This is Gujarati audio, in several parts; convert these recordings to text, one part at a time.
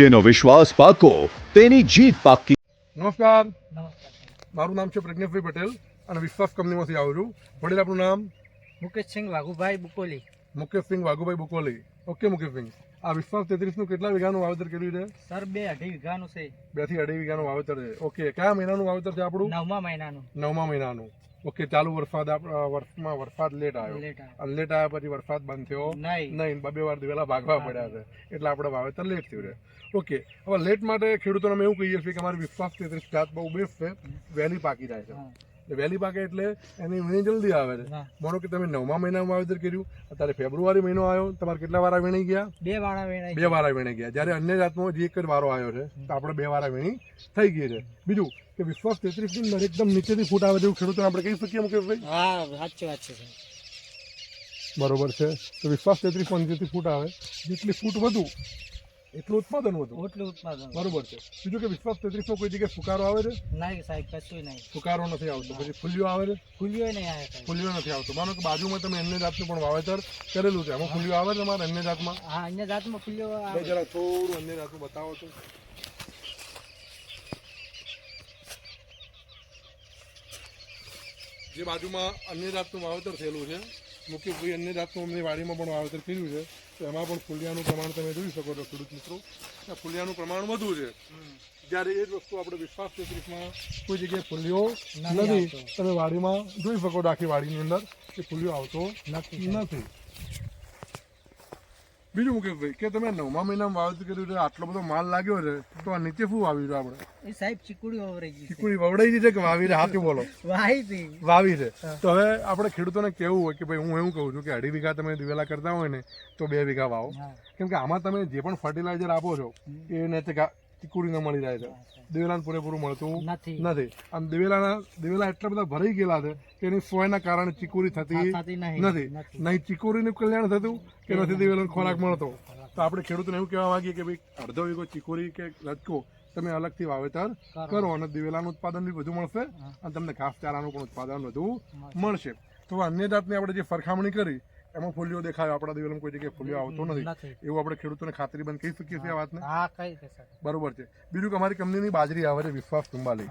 જેનો વિશ્વાસ પાકો તેની જીત પાકી. નમસ્કાર. મારું નામ છે પ્રજ્ઞભાઈ પટેલ અને વિશ્વાસ કંપનીમાંથી આવું છું. વડીલ આપણું નામ? મુકેશસિંહ વાઘુભાઈ બુકોલી. મુકેશસિંહ વાઘુભાઈ બુકોલી. ઓકે મુકેશસિંહ. આ વિશ્વાસ તેત્રીસનું કેટલા વીઘાનું વાવેતર કર્યું છે? સર બે અઢી વીઘાનું છે. બેથી અઢી વીઘાનું વાવેતર છે. ઓકે કયા મહિનાનું વાવેતર છે આપણું? નવમા મહિનાનું. નવમા મહિનાનું. ઓકે ચાલુ વરસાદ વર્ષમાં વરસાદ લેટ આવ્યો. અને લેટ આવ્યા પછી વરસાદ બંધ થયો. નહીં. નહીં બે વાર દિવેલા ભાગવા પડ્યા છે. એટલે આપણે વાવેતર લેટ થયું છે. ઓકે હવે લેટ માટે ખેડૂતોને અમે એવું કહીએ છીએ કે અમારી વિશ્વાસ તેત્રીસ જાત બહુ બેસ્ટ છે. વહેલી પાકી જાય છે. વહેલી પાકે એટલે એની વીણી જલ્દી આવે છે. માનો કે તમે નવમા મહિનામાં વાવેતર કર્યું અત્યારે ફેબ્રુઆરી મહિનો આવ્યો તમારે કેટલા વારા વીણી ગયા? બે વાળા વેણાઈ બે વારા વીણી ગયા. જ્યારે અન્ય જાતમાં જે એક જ વારો આવ્યો છે તો આપણે બે વારા વીણી થઈ ગઈ છે. બીજું કે વિશ્વાસ તેત્રીસની અંદર એકદમ નીચેથી ફૂટ આવે તેવું ખેડૂતોને આપણે કહી શકીએ મુકેશભાઈ? હા સાચી વાત છે બરોબર છે. તો વિશ્વાસ તેત્રીસ નીચેથી ફૂટ આવે. જેટલી ફૂટ વધુ એટલું ઉત્પાદન વધુ એટલું ઉત્પાદન. બરોબર છે. બીજું કે વિશ્વાસ તેત્રીસમાં કોઈ જગ્યાએ ફુકારો આવે છે? નહીં સાહેબ કશું નહીં. ફુકારો નથી આવતો. પછી ફૂલ્યો આવે છે? ફૂલ્યો નહીં આવે ફૂલ્યો નથી આવતો. માનો કે બાજુમાં તમે અન્ય જાતનું પણ વાવેતર કરેલું છે. એમાં ફૂલ્યો આવે છે તમારે અન્ય જાતમાં? હા અન્ય જાતમાં ફૂલ્યો આવે. જરા થોડું અન્ય જાતનું બતાવો તો. જે બાજુમાં અન્ય જાતનું વાવેતર થયેલું છે મુખ્ય કોઈ અન્ય જાતનું અમને વાડીમાં પણ વાવેતર કર્યું છે. તો એમાં પણ ફૂલિયાનું પ્રમાણ તમે જોઈ શકો છો ખેડૂત મિત્રો. ફુલિયાનું પ્રમાણ વધુ છે. જ્યારે એ જ વસ્તુ આપણે વિશ્વાસ તેત્રીસમાં કોઈ જગ્યાએ ફૂલ્યો નથી તમે વાડીમાં જોઈ શકો છો આખી વાડીની અંદર કે ફૂલ્યો આવતો નથી. બીજું મુકેશભાઈ કે તમે નવમા મહિનામાં વાવેતર કર્યું છે આટલો બધો માલ લાગ્યો છે તો આ નીચે શું વાવી છે આપણે? એ સાહેબ ચીકુડી વવરાઈ ગઈ ચીકુડી વવડાઈ છે કે વાવી છે હાથી બોલો. વાવી છે વાવી છે. તો હવે આપણે ખેડૂતોને કેવું હોય કે ભાઈ હું એવું કહું છું કે અઢી વીઘા તમે દિવેલા કરતા હોય ને તો બે વીઘા વાવો. કેમ કે આમાં તમે જે પણ ફર્ટિલાઇઝર આપો છો એ ને ચીકુડીને મળી જાય છે. દિવેલાને પૂરેપૂરું મળતું નથી. અને દિવેલાના દિવેલા એટલા બધા ભરાઈ ગયેલા છે કે એની સોયના કારણે ચીકુરી થતી નથી. નહીં ચીકુરીનું કલ્યાણ થતું કે નથી દિવેલાનો ખોરાક મળતો. તો આપણે ખેડૂતને એવું કહેવા માંગીએ કે ભાઈ અડધો વીઘો ચીકુરી કે રચકો તમે અલગથી વાવેતર કરો. અને દિવેલાનું ઉત્પાદન બી વધુ મળશે અને તમને ઘાસચારાનું પણ ઉત્પાદન વધુ મળશે. તો અન્ય જાતની આપણે જે સરખામણી કરી એમાં ફોલિયો દેખાય આપણા દિવેલમાં કોઈ જગ્યાએ ફોલિયો આવતો નથી. એવું આપણે ખેડૂતોને ખાતરીબંધ કહી શકીએ છીએ આ વાતને? હા કહી બરોબર છે. બીજું કે અમારી કંપનીની બાજરી આવે છે વિશ્વાસ તુંબાલી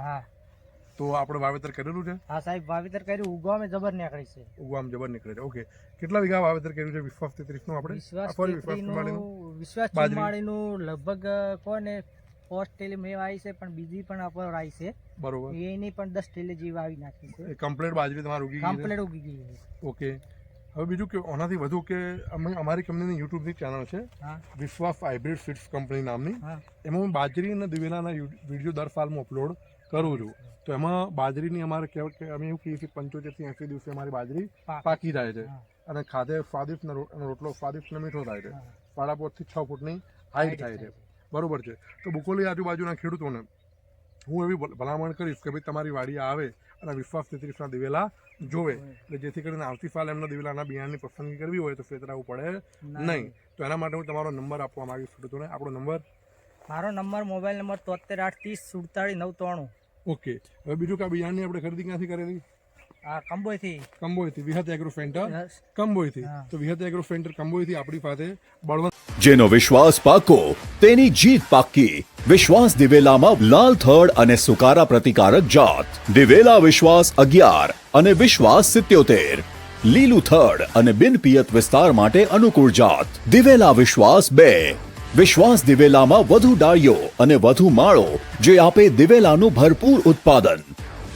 તો આપણે વાવેતર કરેલું છે? હા સાહેબ વાવેતર કર્યું. ઉગવામાં જબર નીકળી છે. ઉગવામાં જબર નીકળે છે. ઓકે. કેટલા વીઘા વાવેતર કર્યું છે વિશ્વાસ તેત્રીસનું આપણે? વિશ્વાસ બાજરી. ચુમ્માળીનું લગભગ કોને? પોસ્ટ ટેલી મેં આવી છે પણ બીજી પણ અપર આવી છે. બરોબર. એની પણ દસ ટેલી જેવી આવી નાખી છે. કમ્પ્લેટ બાજરી તમારું ઉગી ગઈ છે? ઉગી ગઈ ઓકે. હવે બીજું કે ઓનાથી વધુ કે અમે અમારી કંપનીની યુટ્યુબની ચેનલ છે. વિશ્વાસ હાઇબ્રિડ સીડ્સ કંપની નામની. એમાં હું બાજરી અને દિવેલાના વીડિયો દર સાલ હું અપલોડ કરું છું. તો એમાં બાજરીની અમારે કહેવાય કે અમે એવું કહીએ છીએ પંચોતેરથી એંસી દિવસે અમારી બાજરી પાકી. જાય છે. અને ખાધે સ્વાદિષ્ટ રોટલો સ્વાદિષ્ટ મીઠો થાય છે. સાડા પોતથી છ ફૂટની હાઈટ થાય છે. બરોબર છે. તો બુકોલી આજુબાજુના ખેડૂતોને હું એવી ભલામણ કરીશ કે ભાઈ તમારી વાડી આવે અને વિશ્વાસ તેત્રીસના દિવેલા જોવે. એટલે જેથી કરીને આવતીકાલ એમના દિવેલાના બિયારણની પસંદગી કરવી હોય તો ફેતરાવું પડે નહીં. તો એના માટે હું તમારો નંબર આપવા માંગીશ ખેડૂતોને. આપણો નંબર? મારો નંબર મોબાઈલ નંબર તોતેર આઠ ત્રીસ સુડતાળીસ નવ ત્રાણું ઓકે. હવે બીજું કાંઈ બિયારણની આપણે ખરીદી ક્યાંથી કરેલી? આ કંબોયથી. કંબોયથી વિહત એગ્રો સેન્ટર કંબોયથી. તો વિહત એગ્રો સેન્ટર કંબોયથી આપણી પાસે બળવંત જેનો વિશ્વાસ પાકો તેની જીત પાકી. વિશ્વાસ દિવેલામાં લાલ થડ અને સુકારા પ્રતિકારક જાત. દિવેલા વિશ્વાસ અગિયાર અને વિશ્વાસ સિત્યોતેર. લીલું થડ અને બિનપિયત વિસ્તાર માટે અનુકૂળ જાત. દિવેલા વિશ્વાસ બે. વિશ્વાસ દિવેલામાં વધુ ડાળીઓ અને વધુ માળો જે આપે દિવેલાનું ભરપૂર ઉત્પાદન.